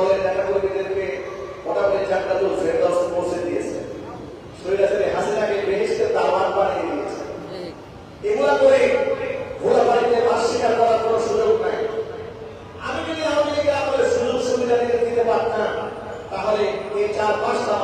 দলের নেতা কর্মীদেরকে মোটামুটি জান্নাতুল ফেরদাউস পৌঁছে দিয়েছে। সৈরাজের হাসিনাকে বেহেস্তে দাওয়াত বানিয়ে দিয়েছে। এগুলা করে ঘোড়া বাড়িতে বাস স্বীকার করার কোনো সুযোগ নাই। আমি যদি আওয়ামী লীগের আমলে সুযোগ সুবিধা দিতে পারতাম, তাহলে এই চার পাঁচটা